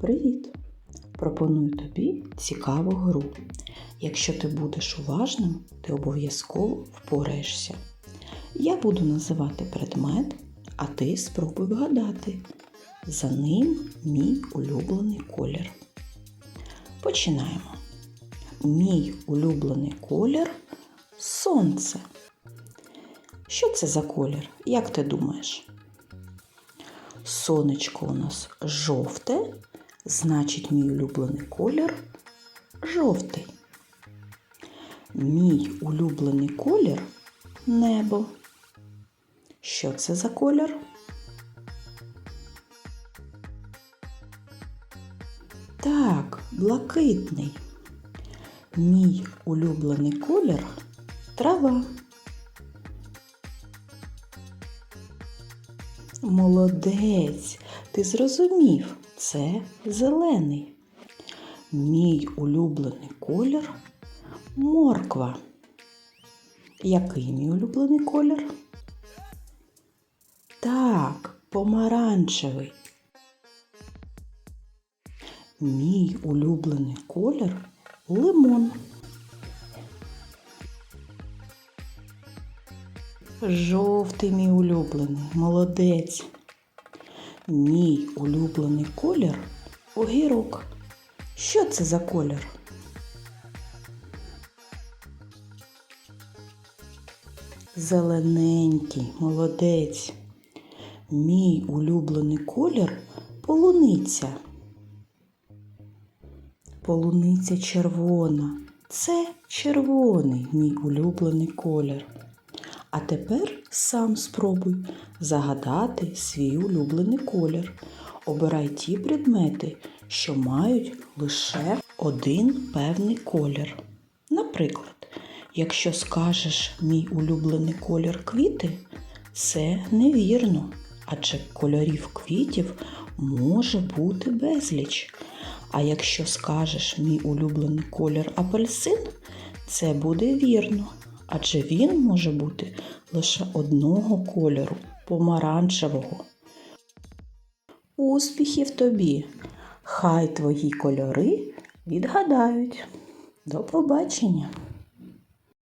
Привіт! Пропоную тобі цікаву гру. Якщо ти будеш уважним, ти обов'язково впораєшся. Я буду називати предмет, а ти спробуй вгадати. За ним мій улюблений колір. Починаємо. Мій улюблений колір сонце. Що це за колір? Як ти думаєш? Сонечко у нас жовте, значить мій улюблений колір жовтий. Мій улюблений колір небо. Що це за колір? Так, блакитний. Мій улюблений колір трава. Молодець, ти зрозумів, це зелений. Мій улюблений колір морква. Який мій улюблений колір? Так, помаранчевий. Мій улюблений колір лимон. Жовтий мій улюблений, молодець. Мій улюблений колір огірок. Що це за колір? Зелененький, молодець. Мій улюблений колір полуниця. Полуниця червона. Це червоний мій улюблений колір. А тепер сам спробуй загадати свій улюблений колір. Обирай ті предмети, що мають лише один певний колір. Наприклад, якщо скажеш мій улюблений колір квіти, це невірно, адже кольорів квітів може бути безліч. А якщо скажеш мій улюблений колір апельсин, це буде вірно, адже він може бути лише одного кольору помаранчевого. Успіхів тобі! Хай твої кольори відгадають. До побачення!